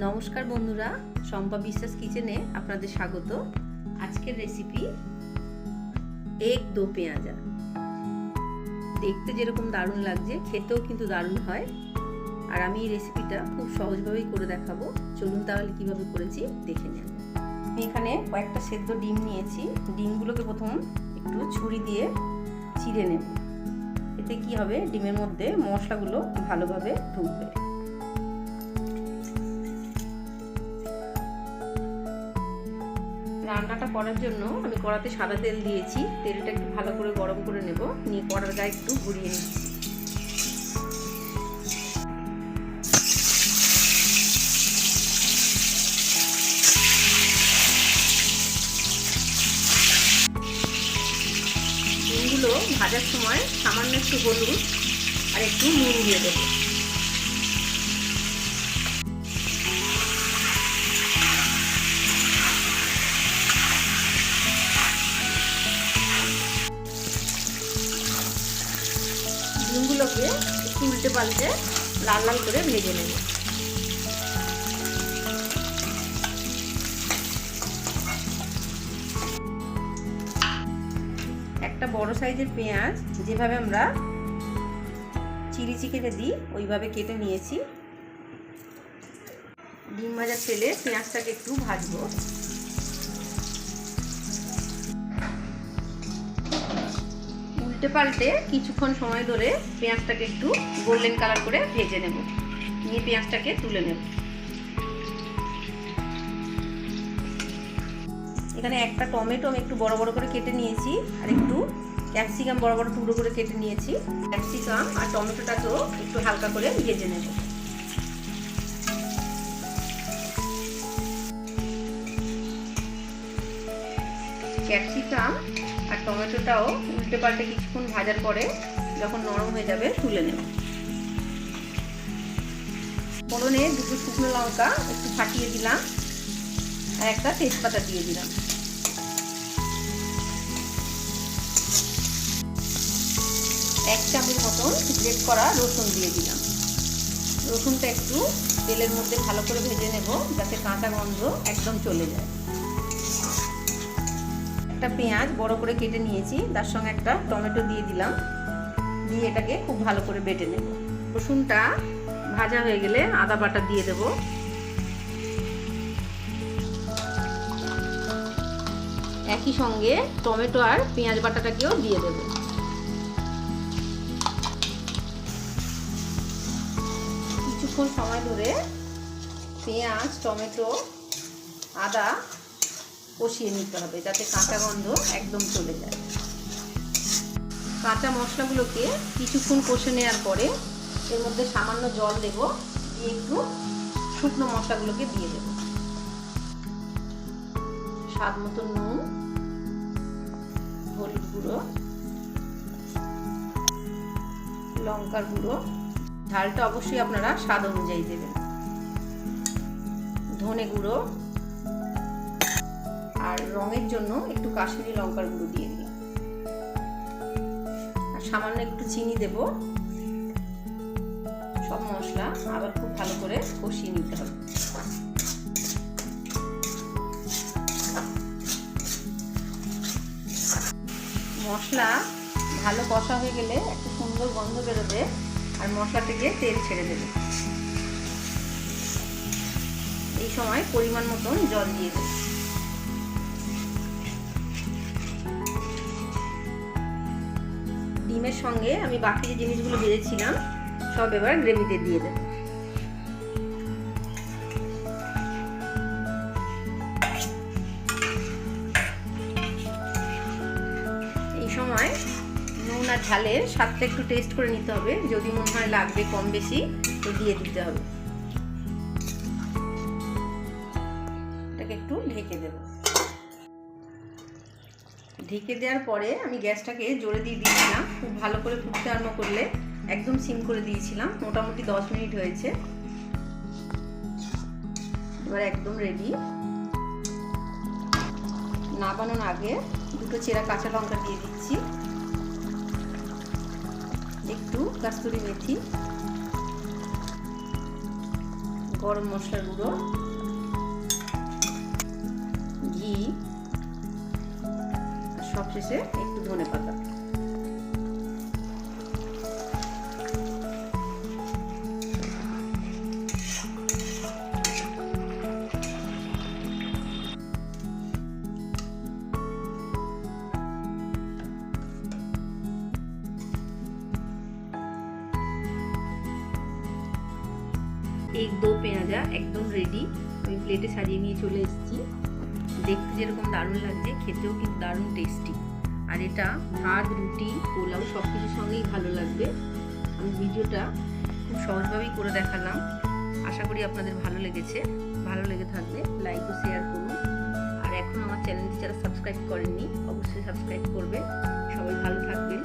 নমস্কার বন্ধুরা, শম্পা বিশ্বাস কিচেনে আপনাদের স্বাগত। আজকের রেসিপি এক দো পেঁয়াজা। দেখতে যেরকম দারুণ লাগছে, খেতেও কিন্তু দারুণ হয়। আর আমি এই রেসিপিটা খুব সহজভাবেই করে দেখাবো। চলুন তাহলে কীভাবে করেছি, দেখে নেব আমি এখানে কয়েকটা সেদ্ধ ডিম নিয়েছি। ডিমগুলোকে প্রথম একটু ছুরি দিয়ে চিড়ে নেব। এতে কি হবে? ডিমের মধ্যে মশলাগুলো ভালোভাবে ঢুকবে। রান্নাটা করার জন্য আমি কড়াতে সাদা তেল দিয়েছি। তেলটা একটু ভালো করে গরম করে নেব। নিয়ে কড়ার গায়ে একটু ঘুরিয়ে নিচ্ছি। ভাজার সময় সামান্য একটু হলুদ আর একটু নুন দিয়ে দেবো। ডিমগুলোকে একটু উল্টে পাল্টে লাল লাল করে ভেজে নেব। একটা বড় সাইজের পেঁয়াজ, যেভাবে আমরা চিলি চিকেনে দিই, ওইভাবে কেটে নিয়েছি। ডিম ভাজার তেলে পেঁয়াজটাকে একটু ভাজবো। উল্টে পাল্টে কিছুক্ষণ সময় ধরে পেঁয়াজটাকে একটু গোল্ডেন কালার করে ভেজে নেব। নিয়ে পেঁয়াজটাকে তুলে নেব। এখানে একটা টমেটো আমি একটু বড় বড় করে কেটে নিয়েছি, আর একটু ক্যাপসিকাম বড় বড় টুকরো করে কেটে নিয়েছি। ক্যাপসিকাম আর টমেটোটাকেও একটু হালকা করে ভেজে নেব। ক্যাপসিকাম আর টমেটোটাও উল্টে পাল্টে কিছুক্ষণ ভাজার পরে যখন নরম হয়ে যাবে তুলে নেব। ফোড়নে দুটো শুকনো লঙ্কা একটু ফাটিয়ে দিলাম আর একটা তেজপাতা দিয়ে দিলাম। এক চামচ মতন গ্রেট করা রসুন দিয়ে দিলাম। রসুনটা একটু তেলের মধ্যে ভালো করে ভেজে নেব যাতে কাঁচা গন্ধ একদম চলে যায়। একটা পেঁয়াজ বড় করে কেটে নিয়েছি, তার সঙ্গে একটা টমেটো দিয়ে দিলাম, দিয়ে এটাকে খুব ভালো করে বেটে নেব। রসুনটা ভাজা হয়ে গেলে আদা বাটা দিয়ে দেব। একই সঙ্গে টমেটো আর পেঁয়াজ বাটাটাকেও দিয়ে দেব। কিছুক্ষণ সময় ধরে পেঁয়াজ, টমেটো, আদা কষিয়ে নিতে হবে যাতে কাঁচা গন্ধ একদম চলে যায়। কাঁচা মশলাগুলোকে কিছুক্ষণ কষে নেওয়ার পরে এর মধ্যে সামান্য জল দেব, দিয়ে একটু শুকনো মশলাগুলোকে দিয়ে দেব। স্বাদ মতো নুন, হলুদ গুঁড়ো, লঙ্কার গুঁড়ো, ঝালটা অবশ্যই আপনারা স্বাদ অনুযায়ী দেবেন। ধনে গুঁড়ো আর রঙের জন্য একটু কাশ্মীরি লঙ্কার গুঁড়ো দিয়ে দিলাম। আর সামান্য একটু চিনি দেব। সব মশলা আবার খুব ভালো করে কষিয়ে নিতে হবে। মশলা ভালো কষা হয়ে গেলে একটা সুন্দর গন্ধ বেরোবে আর মশলা থেকে তেল ছেড়ে দেবে। এই সময় পরিমাণ মতন জল দিয়ে দেবে। ডিমের সঙ্গে আমি বাকি যে জিনিসগুলো ভেজেছিলাম, সব এবার গ্রেভিতে দিয়ে দেব। এই সময় নুন আর ঝালের স্বাদটা একটু টেস্ট করে নিতে হবে। যদি মনে হয় লাগবে কম বেশি, তো দিয়ে দিতে হবে। ঢেকে দেওয়ার পরে আমি গ্যাসটাকে জোরে দিয়ে দিয়েছিলাম। খুব ভালো করে ফুটতে আরম্ভ করলে একদম সিম করে দিয়েছিলাম। মোটামুটি দশ মিনিট হয়েছে। এবার একদম রেডি না নাবানোর আগে দুটো চেরা কাঁচা লঙ্কা দিয়ে দিচ্ছি। একটু কাস্তুরি মেথি, গরম মশলার গুঁড়ো। সবশেষে একটু ধনে পাতা। এক দো পেঁয়াজা একদম রেডি আমি প্লেটে সাজিয়ে নিয়ে চলে এসেছি। দেখতে যেরকম দারুণ লাগছে, খেতেও কিন্তু দারুণ টেস্টি আর এটা ভাত, রুটি, পোলাও সব কিছুর সঙ্গেই ভালো লাগবে। আমি ভিডিওটা খুব সহজভাবেই করে দেখালাম। আশা করি আপনাদের ভালো লেগেছে। ভালো লেগে থাকবে লাইক ও শেয়ার করুন। আর এখন আমার চ্যানেলটি যারা সাবস্ক্রাইব করেননি, অবশ্যই সাবস্ক্রাইব করবে সবাই ভালো থাকবেন।